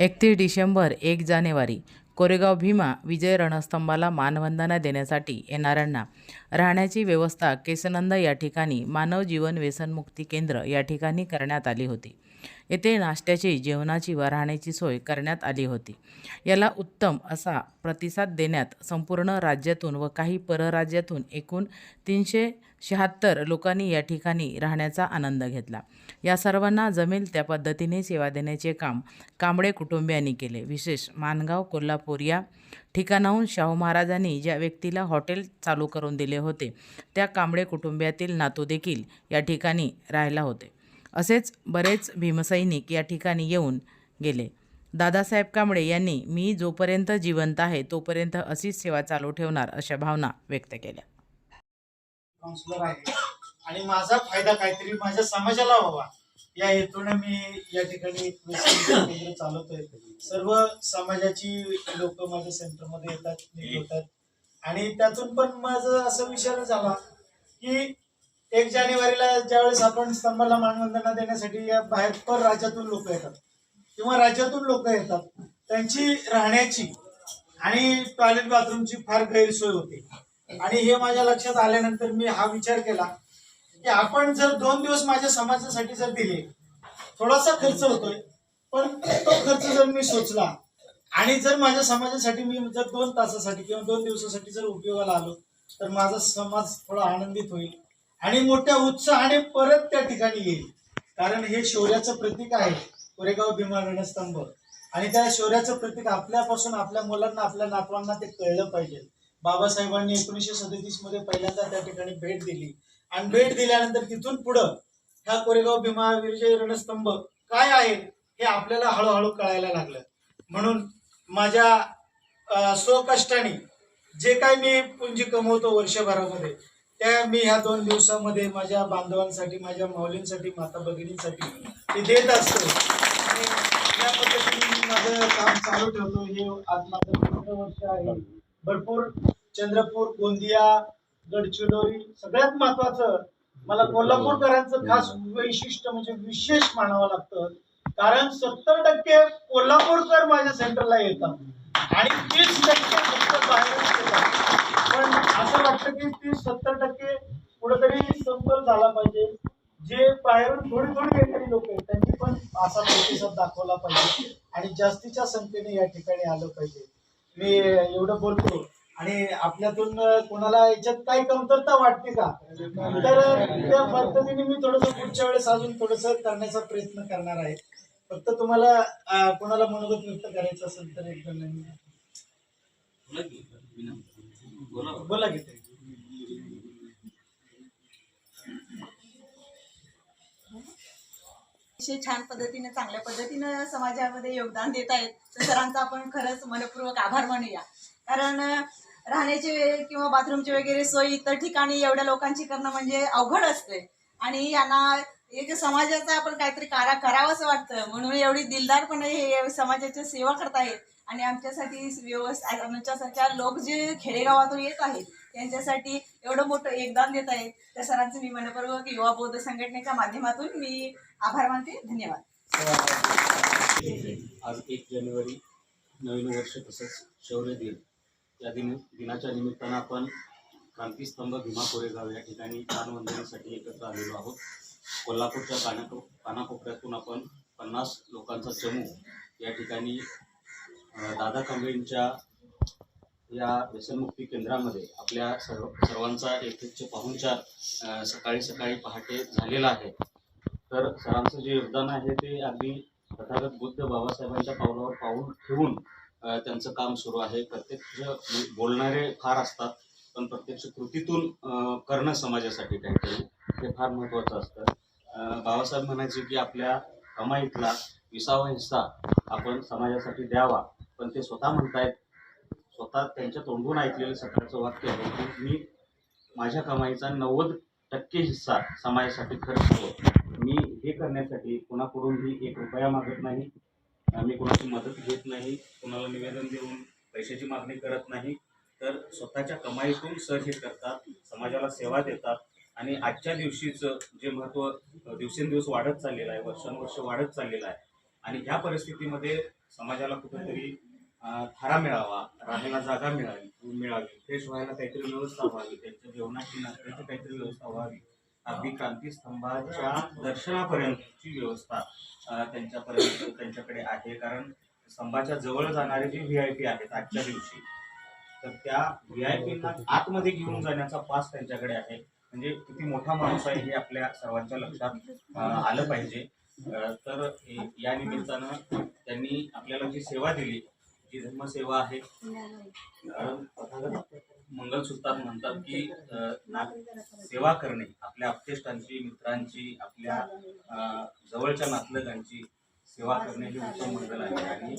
एकतीस डिसेंबर एक जानेवारी कोरेगाव भीमा विजय रणस्तंभाला मानवंदना देण्यासाठी येणाऱ्यांना राहण्याची व्यवस्था केसनंद या ठिकाणी मानव जीवन व्यसनमुक्ती केंद्र या ठिकाणी करण्यात आली होती. येथे नाश्त्याची जेवणाची व राहण्याची सोय करण्यात आली होती. याला उत्तम असा प्रतिसाद देण्यात संपूर्ण राज्यातून व काही परराज्यातून एकूण तीनशे शहात्तर लोकांनी या ठिकाणी राहण्याचा आनंद घेतला. या सर्वांना जमेल त्या पद्धतीने सेवा देण्याचे काम कांबळे कुटुंबियांनी केले. विशेष मानगाव कोल्हापूर या ठिकाणाहून शाहू महाराजांनी ज्या व्यक्तीला हॉटेल चालू करून दिले होते त्या कांबळे कुटुंबियातील नातू देखील या ठिकाणी राहायला होते. असेच बरेच भीमसैनिक या ठिकाणी येऊन गेले. दादासाहेब कांबळे यांनी मी जोपर्यंत जिवंत आहे तोपर्यंत अशीच सेवा चालू ठेवणार अशा भावना व्यक्त केल्या. आणि माझा फायदा काहीतरी माझ्या समाजाला व्हावा. या हेतूने मी या ठिकाणी चालवतोय. सर्व समाजाची लोक माझ्या सेंटरमध्ये येतात मीट आणि त्यातून पण माझा असा विचार झाला की एक जानेवारीला ज्यावेळेस आपण स्तंभाला मानवंदना देण्यासाठी या बाहेर पर राज्यातून लोक येतात किंवा राज्यातून लोक येतात त्यांची राहण्याची आणि टॉयलेट बाथरूमची फार गैरसोय होते. आणि हे माझ्या लक्षात आल्यानंतर मी हा विचार केला की आपण जर दोन दिवस माझ्या समाजासाठी जर दिले थोडासा खर्च होतोय पण तो खर्च जर मी सोचला आणि जर माझ्या समाजासाठी मी जर दोन तासासाठी किंवा दोन दिवसासाठी जर उपयोगाला आलो तर माझा समाज थोडा आनंदित होईल. आणि मोठ्या उत्साहाने परत त्या ठिकाणी येईल कारण हे शौर्याचं प्रतीक आहे. कोरेगाव भीमा रणस्तंभ. आणि त्या शौर्याचं प्रतीक आपल्यापासून आपल्या मुलांना आपल्या नातवांना ते कळलं पाहिजे. बाबासाहेबांनी एकोणीसशे सदतीसमध्ये पहिल्यांदा त्या ठिकाणी भेट दिली. आणि भेट दिल्यानंतर तिथून पुढं ह्या कोरेगाव भीमा विजय रणस्तंभ काय आहे हे आपल्याला हळूहळू कळायला लागलं. म्हणून माझ्या स्वकष्टाने जे काही मी पुंजी कमवतो वर्षभरामध्ये त्या मी ह्या दोन दिवसामध्ये माझ्या बांधवांसाठी माझ्या माऊलींसाठी माता भगिनींसाठी ते देत असतो. आणि या पद्धतीने मी माझं काम चालू ठेवतो. हे आज माझं तिसरं वर्ष आहे. भरपूर चंद्रपूर गोंदिया गडचिरोली सगळ्यात महत्वाचं मला कोल्हापूरकरांचं खास वैशिष्ट्य म्हणजे विशेष मानावं लागतं. कारण सत्तर टक्के कोल्हापूरकर माझ्या सेंटरला येतात. आणि तीस टक्के फक्त बाहेरच येतात. पण असं वाटतं की तीस सत्तर टक्के कुठेतरी संपल झाला पाहिजे. जे बाहेरून थोडी थोडी येणारी लोक आहेत त्यांनी पण असा प्रतिसाद दाखवला पाहिजे आणि जास्तीच्या संख्येने या ठिकाणी आलं पाहिजे. मी एवढं बोलतो. आणि आपल्यातून कोणाला याच्यात काही कमतरता वाटते का? तर त्या पद्धतीने मी थोडस पुढच्या वेळेस अजून थोडस करण्याचा प्रयत्न करणार आहे. फक्त तुम्हाला कोणाला मनोगत व्यक्त करायचं असेल तर एक बोला. अतिशय छान पद्धतीने चांगल्या पद्धतीनं समाजामध्ये योगदान देत आहेत. तर सरांचा आपण खरंच मनपूर्वक आभार मानूया. कारण राहण्याची वे- किंवा बाथरूमची वगैरे सोय इतर ठिकाणी एवढ्या लोकांची करणं म्हणजे अवघड असते आणि यांना एक समाजाचं आपण काहीतरी करा करावंसं वाटतं म्हणून एवढी दिलदारपणे हे समाजाची सेवा करतायत आणि आमच्यासाठी व्यवस्था आमच्यासारख्या लोक जे खेडेगावातून येत आहेत त्यांच्यासाठी एवढं मोठं योगदान देत आहेत. त्या सरांचं मी मनपूर्वक युवा बौद्ध संघटनेच्या माध्यमातून मी आभार मानते. धन्यवाद. आज एक जानेवारी नवीन वर्ष तसंच शौर्य दिन. या दिन दिनाच्या निमित्तानं आपण क्रांतीस्तंभ भीमा कोरेगाव या ठिकाणी मानवंदनेसाठी एकत्र आलेलो आहोत. कोल्हापूरच्या कानाको कानाकोपऱ्यातून आपण पन्नास लोकांचा चमू या ठिकाणी दादा कांबळेंच्या या व्यसनमुक्ती केंद्रामध्ये आपल्या सर्व सर्वांचा यथेच्छ पाहुणचार सकाळी सकाळी पहाटे झालेला आहे. तर सरांचं जे योगदान आहे ते अगदी तथागत बुद्ध बाबासाहेबांच्या पावलावर पाऊल ठेवून त्यांचं काम सुरू आहे. प्रत्यक्ष बोलणारे फार असतात पण प्रत्यक्ष कृतीतून करणं समाजासाठी काहीतरी हे फार महत्त्वाचं असतं. बाबासाहेब म्हणायचे की आपल्या कमाईतला विसावा हिस्सा आपण समाजासाठी द्यावा. पण ते स्वतः म्हणतायत स्वतः त्यांच्या तोंडून ऐकलेलं सकाळचं वाक्य आहे की मी माझ्या कमाईचा नव्वद टक्के हिस्सा समाजासाठी खर्च करतो. मी हे करण्यासाठी कोणाकडूनही एक रुपया मागत नाही. मी कोणाची मदत घेत नाही कोणाला निवेदन देऊन पैशाची मागणी करत नाही. तर स्वतःच्या कमाईतून सर हे करतात समाजाला सेवा देतात. आणि आजच्या दिवशीचं जे महत्त्व दिवसेंदिवस वाढत चाललेलं आहे वर्षानुवर्ष वाढत चाललेलं आहे आणि ह्या परिस्थितीमध्ये समाजाला कुठेतरी थारा मिळावा राहायला जागा मिळावी मिळावी फ्रेश व्हायला काहीतरी व्यवस्था व्हावी त्यांच्या जेवणाची नाश्त्याची काहीतरी व्यवस्था व्हावी अगदी क्रांतीस्तंभाच्या दर्शनापर्यंतची व्यवस्था त्यांच्यापर्यंत त्यांच्याकडे आहे. कारण स्तंभाच्या जवळ जाणारे जे व्ही आय पी आहेत आजच्या दिवशी तर त्या व्ही आय पीना आतमध्ये घेऊन जाण्याचा पास त्यांच्याकडे आहे. म्हणजे किती मोठा माणूस आहे हे आपल्या सर्वांच्या लक्षात आलं पाहिजे. तर या निमित्तानं त्यांनी आपल्याला जी सेवा दिली जी धर्मसेवा आहे मंगलसूत्रात म्हणतात की सेवा करणे आपल्या अपतेष्टांची मित्रांची आपल्या जवळच्या नातलगांची सेवा करणे हे उत्तम मंगल आहे. आणि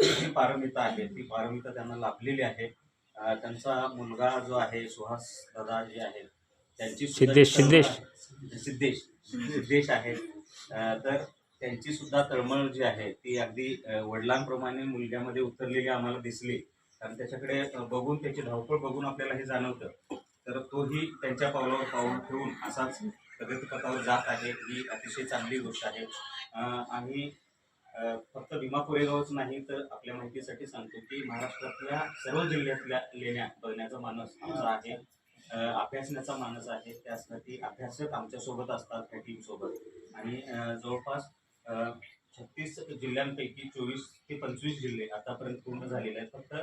जी पारमिता आहे ती पारमिता त्यांना लाभलेली आहे. त्यांचा मुलगा जो आहे सुहास दादा जे आहेत त्यांची सिद्धेश- सिद्धेश. आहे- सिद्धेश सिद्धेश आहेत अं, तर त्यांची सुद्धा तळमळ जी आहे ती अगदी वडिलांप्रमाणे मुलग्यामध्ये उतरलेली आम्हाला दिसली. कारण त्याच्याकडे बघून त्याची धावपळ बघून आपल्याला हे जाणवतं. तर तोही त्यांच्या पावलावर पाऊल ठेवून असाच प्रगतीपथावर जात आहे. ही अतिशय चांगली गोष्ट आहे. आणि फक्त भीमा कोरेगावच नाही तर आपल्या माहितीसाठी सांगतो की महाराष्ट्रातल्या सर्व जिल्ह्यातल्या लेण्या बघण्याचा मानस आमचा आहे. अभ्यासण्याचा मानस आहे त्यासाठी अभ्यासक आमच्यासोबत असतात त्या टीमसोबत आणि जवळपास छत्तीस जिल्ह्यांपैकी चोवीस ते पंचवीस जिल्हे आतापर्यंत पूर्ण झालेले आहेत. फक्त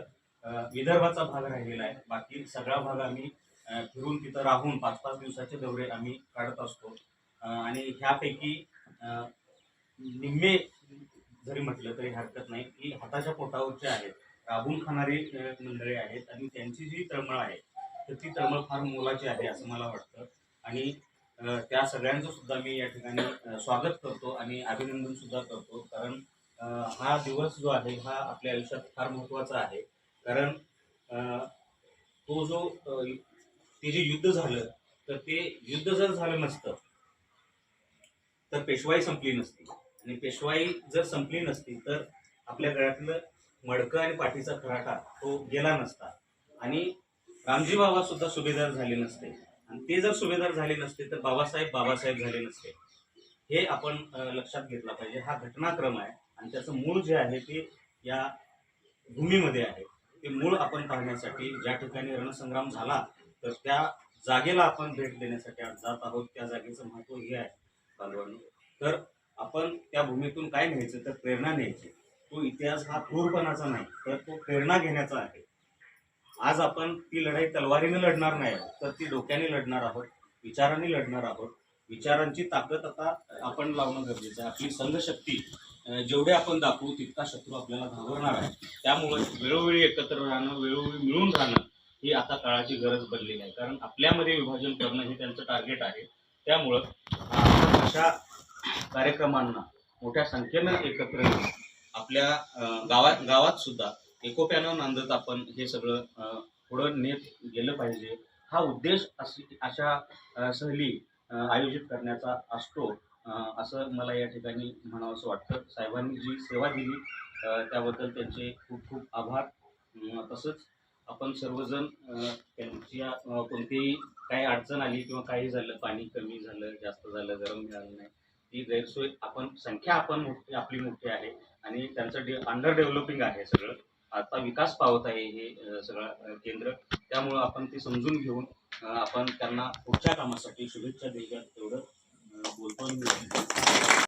विदर्भाचा भाग राहिलेला आहे. बाकी सगळा भाग आम्ही फिरून तिथं राहून पाच पाच दिवसाचे दौरे आम्ही काढत असतो. आणि ह्यापैकी निम्मे जरी म्हटलं तरी हरकत नाही की हाताच्या पोटावरचे आहेत राबून खाणारी मंडळी आहेत आणि त्यांची जी तळमळ आहे तर ती तळमळ फार मोलाची आहे असं मला वाटतं. आणि त्या सगळ्यांचं सुद्धा मी या ठिकाणी स्वागत करतो आणि अभिनंदन सुद्धा करतो. कारण हा दिवस जो आहे हा आपल्या आयुष्यात फार महत्त्वाचा आहे. कारण तो जो ते जे युद्ध झालं तर ते युद्ध जर झालं नसतं तर पेशवाई संपली नसती. आणि पेशवाई जर संपली नसती तर आपल्या गळ्यातलं मडकं आणि पाठीचा खराटा तो गेला नसता. आणि रामजी बाबा सुद्धा सुभेदार झाले नसते. आणि ते जर सुभेदार झाले नसते तर बाबासाहेब बाबासाहेब झाले नसते. हे आपण लक्षात घेतला पाहिजे. हा घटनाक्रम आहे आणि त्याचं मूळ जे आहे ते या भूमीमध्ये आहे. ते मूळ आपण पाहण्यासाठी ज्या ठिकाणी रणसंग्राम झाला तर त्या जागेला आपण भेट देण्यासाठी आज जात आहोत. त्या जागेचं महत्त्व हे आहे बांधवांनो तर आपण त्या भूमीतून काय न्यायचं तर प्रेरणा न्यायची. तो इतिहास हा क्रूरपणाचा नाही तर तो प्रेरणा घेण्याचा आहे. आज आपण ती लढाई तलवारीने लढणार नाही तर ती डोक्याने लढणार आहोत विचारांनी लढणार आहोत. विचारांची ताकद आता आपण लावणं गरजेचं आहे. आपली संघशक्ती जेवढे आपण दाखवू तितका शत्रू आपल्याला घाबरणार आहे. त्यामुळे वेळोवेळी एकत्र राहणं वेळोवेळी मिळून राहणं ही आता काळाची गरज बनलेली आहे. कारण आपल्यामध्ये विभाजन करणं हे त्यांचं टार्गेट आहे. त्यामुळं अशा कार्यक्रमांना मोठ्या संख्येनं एकत्र येऊन आपल्या गावात गावात सुद्धा एकोप्यानं नांदत आपण हे सगळं पुढं नेत गेलं पाहिजे. हा उद्देश अशी अशा सहली आयोजित करण्याचा असतो असं मला या ठिकाणी म्हणावंसं वाटतं. साहेबांनी जी सेवा दिली त्याबद्दल त्यांचे खूप खूप आभार. तसंच आपण सर्वजण त्यांच्या कोणतीही काही अडचण आली किंवा काही झालं पाणी कमी झालं जास्त झालं गरम मिळालं नाही ती गैरसोय आपण संख्या आपण मोठी आपली मोठी आहे आणि त्यांचं डे अंडर डेव्हलपिंग आहे सगळं. आता विकास पावत आहे हे सगळं केंद्र. त्यामुळं आपण ते समजून घेऊन आपण त्यांना पुढच्या कामासाठी शुभेच्छा द्यायच्या तेवढं बोलतो